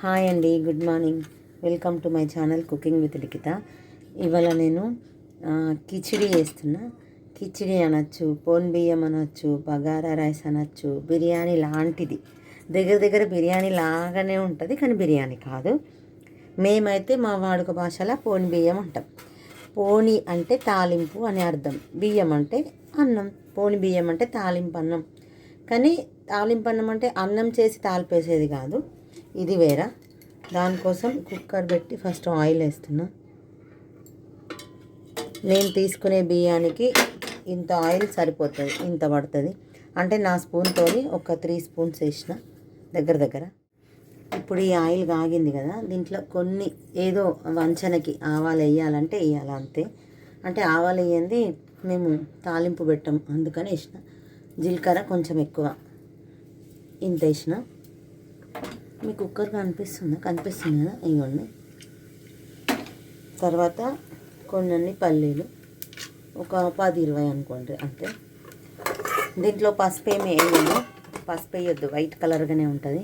Hi అండి good morning. Welcome to my channel cooking with Likhitha. ఇవాళ నేను కిచిడి చేస్తున్నా. కిచిడి అనొచ్చు పోన్ బియ్యం అనొచ్చు బగారా రైస్ అనొచ్చు బిర్యానీ లాంటిది. దగ్గర దగ్గర బిర్యానీ లాగానే ఉంటుంది కానీ బిర్యానీ కాదు. మేమైతే మా వాడుక భాషలో పోని బియ్యం అంటాం. పోని అంటే తాలింపు అని అర్థం. బియ్యం అంటే అన్నం పోని బియ్యం అంటే తాలింపు అన్నం. కానీ తాలింపు అన్నం అంటే అన్నం చేసి తాలిపేసేది కాదు. ఇది వేరా. దానికోసం కుక్కర్ పెట్టి ఫస్ట్ ఆయిల్ వేస్తున్నా. నేను తీసుకునే బియ్యానికి ఇంత ఆయిల్ సరిపోతుంది ఇంత పడుతుంది. అంటే నా స్పూన్తో ఒక త్రీ స్పూన్స్ వేసిన దగ్గర దగ్గర. ఇప్పుడు ఈ ఆయిల్ కాగింది కదా దీంట్లో కొన్ని ఏదో వంచనకి ఆవాలు వేయాలంటే వేయాలి అంతే. అంటే ఆవాలు వేయంది మేము తాలింపు పెట్టాం అందుకని వేసిన. జీలకర్ర కొంచెం ఎక్కువ ఇంత వేసిన. మీ కుక్కర్ కనిపిస్తుందా? కనిపిస్తుంది కదా? ఇవ్వండి తర్వాత కొన్ని పల్లీలు. ఒక పది ఇరవై అనుకోండి అంతే. దీంట్లో పసుపు ఏమి వేయలేదు పసుపు వేయొద్దు వైట్ కలర్గానే ఉంటుంది.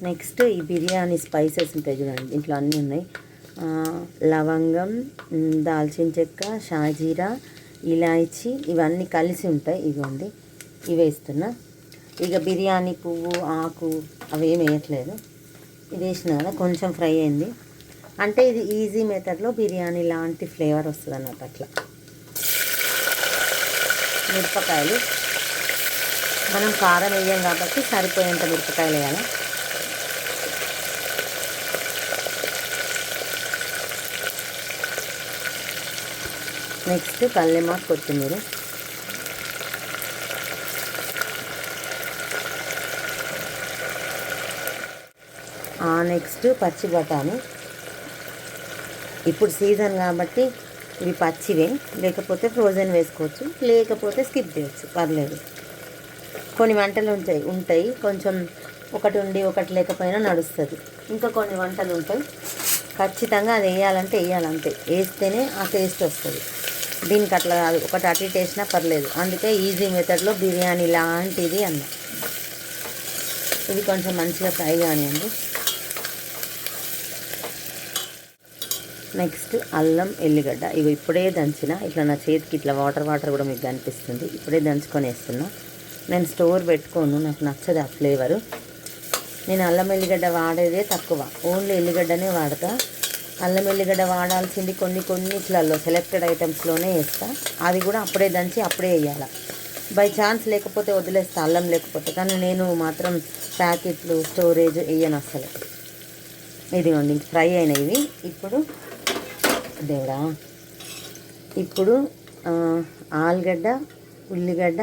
నెక్స్ట్ ఈ బిర్యానీ స్పైసెస్ ఉంటాయి చూడండి దీంట్లో అన్నీ ఉన్నాయి. లవంగం దాల్చిన చెక్క షాజీరా ఇలాయచి ఇవన్నీ కలిసి ఉంటాయి. ఇవ్వండి ఇవి వేస్తున్నా ఇక బిర్యానీ పువ్వు ఆకు అవి ఏమి వేయట్లేదు. ఇది వేసిన కదా కొంచెం ఫ్రై అయింది. అంటే ఇది ఈజీ మెథడ్లో బిర్యానీ లాంటి ఫ్లేవర్ వస్తుంది అన్నట్టు అట్లా. మిరపకాయలు. మనం కారం వేయం కాబట్టి సరిపోయేంత మిరపకాయలు వేయాలి. నెక్స్ట్ కల్లెమాకు కొత్తిమీర. నెక్స్ట్ పచ్చి బఠానీ. ఇప్పుడు సీజన్ కాబట్టి ఇవి పచ్చివే లేకపోతే ఫ్రోజన్ వేసుకోవచ్చు లేకపోతే స్కిప్ చేయొచ్చు పర్లేదు. కొన్ని వంటలు ఉంటాయి ఉంటాయి కొంచెం ఒకటి ఉండి ఒకటి లేకపోయినా నడుస్తుంది. ఇంకా కొన్ని వంటలు ఉంటాయి. ఖచ్చితంగా అది వేయాలంటే వేయాలంతే. వేస్తేనే ఆ టేస్ట్ వస్తుంది. దీనికి అట్లా కాదు ఒకటి అటు ఇటు వేసినా పర్లేదు. అందుకే ఈజీ మెథడ్లో బిర్యానీ లాంటిది అన్న. ఇది కొంచెం మంచిగా ఫ్రై కానివ్వండి నెక్స్ట్ అల్లం ఎల్లిగడ్డ. ఇవి ఇప్పుడే దంచిన. ఇట్లా నా చేతికి ఇట్లా వాటర్ వాటర్ కూడా మీకు కనిపిస్తుంది. ఇప్పుడే దంచుకొని వేస్తున్నా. నేను స్టోర్ పెట్టుకోను. నాకు నచ్చదు ఆ ఫ్లేవరు నేను అల్లం ఎల్లిగడ్డ వాడేదే తక్కువ. ఓన్లీ ఎల్లిగడ్డనే వాడతా. అల్లం ఎల్లిగడ్డ వాడాల్సింది కొన్ని కొన్నిట్లలో సెలెక్టెడ్ ఐటమ్స్లోనే వేస్తా. అది కూడా అప్పుడే దంచి అప్పుడే వేయాలి. బై ఛాన్స్ లేకపోతే వదిలేస్తా. అల్లం లేకపోతే. కానీ నేను మాత్రం ప్యాకెట్లు స్టోరేజ్ వేయను అసలు ఇదిగోండి ఫ్రై అయినవి. ఇప్పుడు దేవుడా? ఇప్పుడు ఆలుగడ్డ ఉల్లిగడ్డ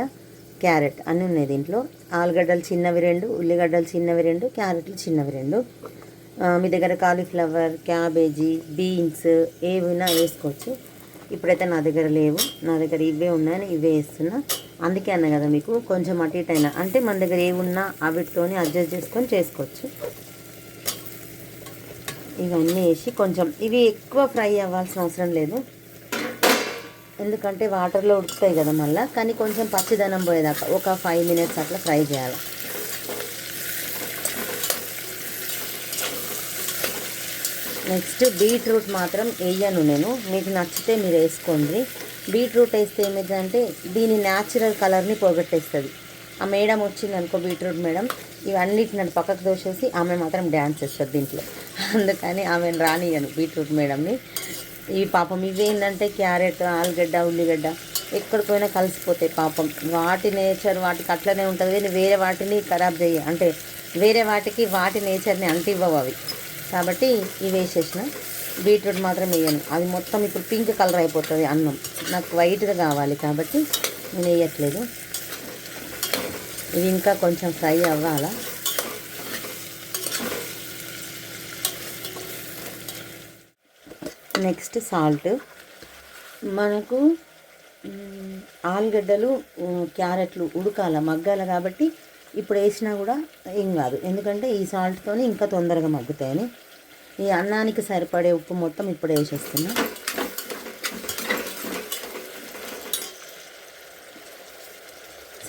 క్యారెట్ అన్నీ ఉన్నాయి దీంట్లో. ఆలుగడ్డలు చిన్నవి రెండు ఉల్లిగడ్డలు చిన్నవి రెండు క్యారెట్లు చిన్నవి రెండు. మీ దగ్గర కాలీఫ్లవర్ క్యాబేజీ బీన్స్ ఏవైనా వేసుకోవచ్చు. ఇప్పుడైతే నా దగ్గర లేవు. నా దగ్గర ఇవే ఉన్నాయని ఇవే వేస్తున్నా. అందుకే అన్నా కదా మీకు కొంచెం అటు ఇటు అయినా. అంటే మన దగ్గర ఏమున్నా అవిటితోని అడ్జస్ట్ చేసుకొని చేసుకోవచ్చు. ఇవన్నీ వేసి కొంచెం ఇవి ఎక్కువ ఫ్రై అవ్వాల్సిన అవసరం లేదు. ఎందుకంటే వాటర్లో ఉడుకుతాయి కదా మళ్ళీ. కానీ కొంచెం పచ్చిదనం పోయేదాకా ఒక ఫైవ్ మినిట్స్ అట్లా ఫ్రై చేయాలి. నెక్స్ట్ బీట్రూట్ మాత్రం వేయను నేను. మీకు నచ్చితే మీరు వేసుకోండి. బీట్రూట్ వేస్తే ఏమైందంటే దీని న్యాచురల్ కలర్ని పోగొట్టేస్తుంది. ఆ మేడం వచ్చింది అనుకో బీట్రూట్ మేడం. ఇవన్నిటి నన్ను పక్కకు దోసేసి ఆమె మాత్రం డ్యాన్స్ చేస్తుంది దీంట్లో. అందుకని ఆమెను రానియను బీట్రూట్ మేడంని. ఈ పాపం ఇవేంటంటే క్యారెట్ ఆలుగడ్డ ఉల్లిగడ్డ ఎక్కడికి పోయినా కలిసిపోతాయి పాపం. వాటి నేచర్ వాటికి అట్లనే ఉంటుంది కానీ వేరే వాటిని ఖరాబ్ చేయ అంటే వేరే వాటికి వాటి నేచర్ని అంటివ్వవు అవి. కాబట్టి ఇవి వేసేసిన బీట్రూట్ మాత్రం వేయను. అది మొత్తం ఇప్పుడు పింక్ కలర్ అయిపోతుంది అన్నం. నాకు వైట్గా కావాలి కాబట్టి నేను వేయట్లేదు ఇది ఇంకా కొంచెం ఫ్రై అవ్వాలా? Next salt. మనకు ఆలుగడ్డలు క్యారెట్లు ఉడకాల మగ్గాల కాబట్టి ఇప్పుడు వేసినా కూడా ఏం కాదు. ఎందుకంటే ఈ సాల్ట్తో ఇంకా తొందరగా మగ్గుతాయని. ఈ అన్నానికి సరిపడే ఉప్పు మొత్తం ఇప్పుడు వేసేస్తున్నా.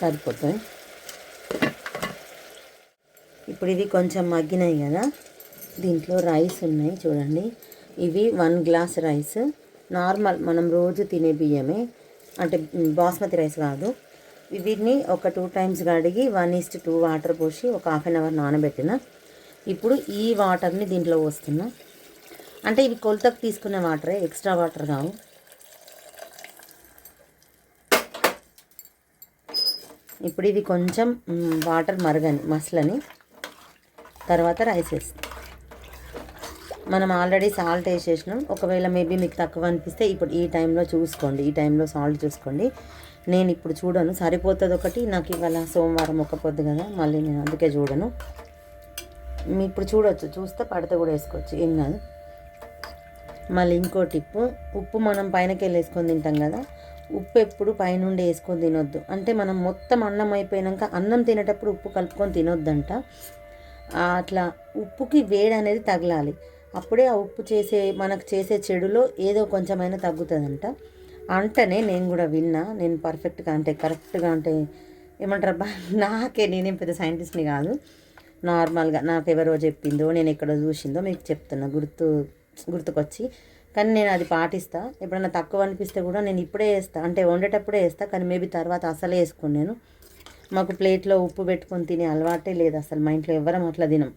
సరిపోతాయి. ఇప్పుడు ఇవి కొంచెం మగ్గినాయి కదా. దీంట్లో రైస్ ఉన్నాయి చూడండి. ఇవి వన్ గ్లాస్ రైస్. నార్మల్ మనం రోజు తినే బియ్యమే. అంటే బాస్మతి రైస్ కాదు. వీటిని ఒక టూ టైమ్స్ కడిగి one is to two water పోసి ఒక హాఫ్ అన్ అవర్ నానబెట్టిన. ఇప్పుడు ఈ వాటర్ని దీంట్లో పోస్తున్నా. అంటే ఇవి కొలతకు తీసుకునే వాటరే ఎక్స్ట్రా వాటర్ కావు. ఇప్పుడు ఇది కొంచెం వాటర్ మరగని మసలని తర్వాత రైస్ వేస్తాం. మనం ఆల్రెడీ సాల్ట్ వేసేసినాం. ఒకవేళ మేబీ మీకు తక్కువ అనిపిస్తే ఇప్పుడు ఈ టైంలో చూసుకోండి. ఈ టైంలో సాల్ట్ చూసుకోండి. నేను ఇప్పుడు చూడను. సరిపోతుంది ఒకటి. నాకు ఇవాళ సోమవారం ఒక్కపోద్ది కదా. మళ్ళీ నేను అందుకే చూడను. మీ ఇప్పుడు చూడొచ్చు. చూస్తే పడితే కూడా వేసుకోవచ్చు. ఏం కాదు. మళ్ళీ ఇంకో టిప్పు. ఉప్పు మనం పైనకి వెళ్ళి వేసుకొని తింటాం కదా. ఉప్పు ఎప్పుడు పైనుండి వేసుకొని తినొద్దు. అంటే మనం మొత్తం అన్నం అయిపోయాక అన్నం తినేటప్పుడు ఉప్పు కలుపుకొని తినొద్దంట. అట్లా ఉప్పుకి వేడి అనేది తగలాలి. అప్పుడే ఆ ఉప్పు చేసే మనకు చేసే చెడులో ఏదో కొంచెమైనా తగ్గుతుందంట. అంటనే నేను కూడా విన్నా నేను పర్ఫెక్ట్గా అంటే కరెక్ట్గా అంటే ఏమంటారు అబ్బా నాకే నేనేం పెద్ద సైంటిస్ట్ని కాదు. నార్మల్గా నాకు ఎవరో చెప్పిందో నేను ఎక్కడో చూసిందో మీకు చెప్తున్నా గుర్తు గుర్తుకొచ్చి. కానీ నేను అది పాటిస్తా. ఎప్పుడైనా తక్కువ అనిపిస్తే కూడా నేను ఇప్పుడే వేస్తా. అంటే వండేటప్పుడే వేస్తా కానీ మేబీ తర్వాత అసలే వేసుకుని నేను మాకు ప్లేట్లో ఉప్పు పెట్టుకొని తినే అలవాటే లేదు అసలు. మా ఇంట్లో ఎవరం అట్లా తినం.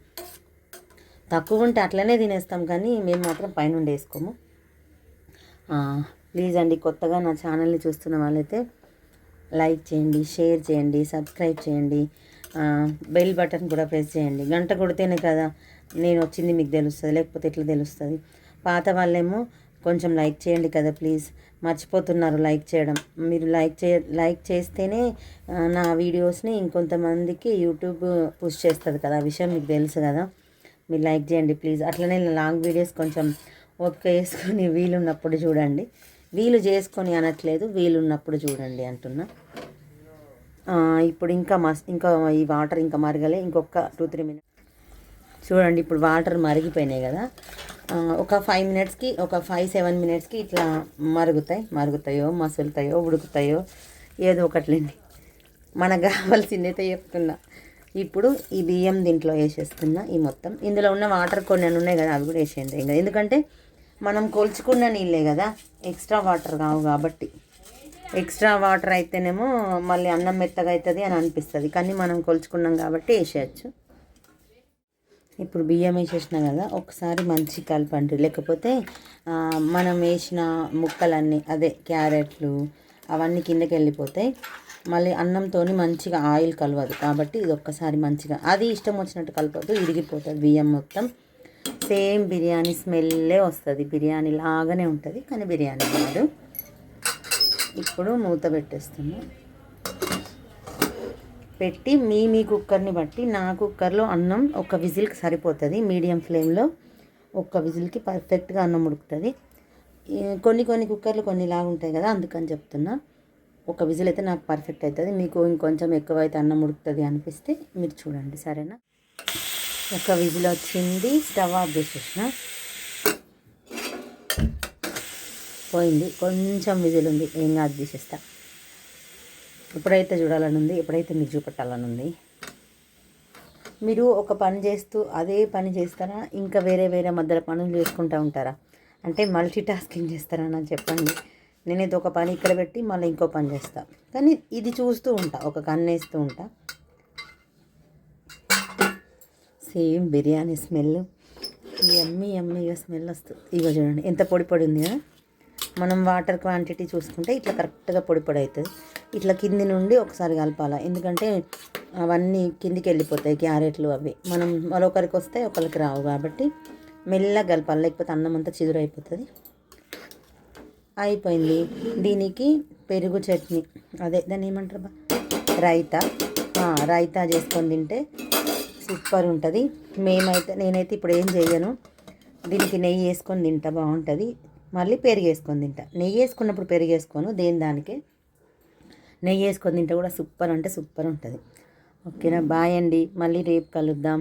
తక్కువ ఉంటే అట్లనే తినేస్తాం కానీ మేము మాత్రం పైన వేసుకోము. ప్లీజ్ అండి కొత్తగా నా ఛానల్ని చూస్తున్న వాళ్ళైతే లైక్ చేయండి షేర్ చేయండి సబ్స్క్రైబ్ చేయండి. బెల్ బటన్ కూడా ప్రెస్ చేయండి. గంట కొడితేనే కదా నేను వచ్చింది మీకు తెలుస్తుంది లేకపోతే ఎట్లా తెలుస్తుంది. పాత వాళ్ళేమో కొంచెం లైక్ చేయండి కదా ప్లీజ్. మర్చిపోతున్నారు లైక్ చేయడం. మీరు లైక్ చే లైక్ చేస్తేనే నా వీడియోస్ని ఇంకొంతమందికి యూట్యూబ్ పుష్ చేస్తుంది కదా. ఆ విషయం మీకు తెలుసు కదా. మీరు లైక్ చేయండి ప్లీజ్. అట్లనే లాంగ్ వీడియోస్ కొంచెం ఓపిక వేసుకొని వీలున్నప్పుడు చూడండి. వీలు చేసుకొని అనట్లేదు వీలున్నప్పుడు చూడండి అంటున్నా. ఇప్పుడు ఇంకా మస్ ఇంకా ఈ వాటర్ ఇంకా మరగలే. ఇంకొక టూ త్రీ మినిట్స్. చూడండి ఇప్పుడు వాటర్ మరిగిపోయినాయి కదా. ఒక ఫైవ్ మినిట్స్కి ఒక ఫైవ్ సెవెన్ మినిట్స్కి ఇట్లా మరుగుతాయి. మరుగుతాయో మసులుతాయో ఉడుకుతాయో ఏదో ఒకట్లేండి. మనకు కావాల్సింది అయితే చెప్తున్నా. ఇప్పుడు ఈ బియ్యం దీంట్లో వేసేస్తున్నా ఈ మొత్తం. ఇందులో ఉన్న వాటర్ కొన్ని ఉన్నాయి కదా అవి కూడా వేసేయండి. ఇంకా ఎందుకంటే మనం కొలుచుకున్న నీళ్ళే కదా ఎక్స్ట్రా వాటర్ కావు కాబట్టి. ఎక్స్ట్రా వాటర్ అయితేనేమో మళ్ళీ అన్నం మెత్తగా అవుతుంది అని అనిపిస్తుంది. కానీ మనం కొలుచుకున్నాం కాబట్టి వేసేయచ్చు. ఇప్పుడు బియ్యం వేసేసినా కదా ఒకసారి మంచి కలపండి. లేకపోతే మనం వేసిన ముక్కలన్నీ అదే క్యారెట్లు అవన్నీ కిందకి వెళ్ళిపోతాయి మళ్ళీ అన్నంతో మంచిగా ఆయిల్ కలవదు. కాబట్టి ఇది ఒక్కసారి మంచిగా అది ఇష్టం వచ్చినట్టు కలపదు ఇరిగిపోతుంది బియ్యం మొత్తం. సేమ్ బిర్యానీ స్మెల్లే వస్తుంది. బిర్యానీ లాగానే ఉంటుంది కానీ బిర్యానీ కాదు. ఇప్పుడు మూత పెట్టేస్తున్నాం. పెట్టి మీ మీ కుక్కర్ని బట్టి నా కుక్కర్లో అన్నం ఒక విజిల్కి సరిపోతుంది మీడియం ఫ్లేమ్లో ఒక్క విజిల్కి పర్ఫెక్ట్గా అన్నం ఉడుకుతుంది. కొన్ని కొన్ని కుక్కర్లు కొన్ని లాగా ఉంటాయి కదా అందుకని చెప్తున్నా. ఒక విజిల్ అయితే నాకు పర్ఫెక్ట్ అవుతుంది మీకు ఇంకొంచెం ఎక్కువ అయితే అన్నం ఉడుకుతుంది అనిపిస్తే మీరు చూడండి సరేనా? ఒక విజిల్ వచ్చింది స్టవ్ ఆఫ్ చేసేసిన. పోయింది కొంచెం విజిల్ ఉంది ఏం కాదు తీసేస్తా. ఎప్పుడైతే చూడాలని ఉంది ఎప్పుడైతే మీకు చూపెట్టాలని ఉంది మీరు ఒక పని చేస్తూ అదే పని చేస్తారా? ఇంకా వేరే వేరే మధ్యలో పనులు చేసుకుంటూ ఉంటారా? అంటే మల్టీ టాస్కింగ్ చేస్తారా అని చెప్పండి. నేనైతే ఒక పని ఇక్కడ పెట్టి మళ్ళీ ఇంకో పని చేస్తా. కానీ ఇది చూస్తూ ఉంటా ఒక కన్ను వేస్తూ ఉంటా. Same biryani smell. ఎమ్మి ఎమ్మిగా స్మెల్ వస్తుంది ఇగో చూడండి ఎంత పొడి పొడి ఉంది కదా మనం వాటర్ క్వాంటిటీ చూసుకుంటే ఇట్లా కరెక్ట్గా పొడి పొడి అవుతుంది. ఇట్లా కింది నుండి ఒకసారి కలపాలి. ఎందుకంటే అవన్నీ కిందికి వెళ్ళిపోతాయి క్యారెట్లు అవి. మనం మరొకరికి వస్తే ఒకరికి రావు కాబట్టి మెల్లగా కలపాలి. లేకపోతే అన్నం అంతా చిదురు అయిపోతుంది అయిపోయింది. దీనికి పెరుగు చట్నీ. అదే దాన్ని ఏమంటారు బా? రైతా. రైతా చేసుకొని తింటే సూపర్ ఉంటుంది. మేమైతే నేనైతే ఇప్పుడు ఏం చేయను దీనికి నెయ్యి వేసుకొని తింటా బాగుంటుంది. మళ్ళీ పెరుగు వేసుకొని తింటా. నెయ్యి వేసుకున్నప్పుడు పెరుగు వేసుకోను. దేని దానికే? నెయ్యి వేసుకొని తింటే కూడా సూపర్ అంటే సూపర్ ఉంటుంది. ఓకేనా? బాయ్ అండి. మళ్ళీ రేపు కలుద్దాం.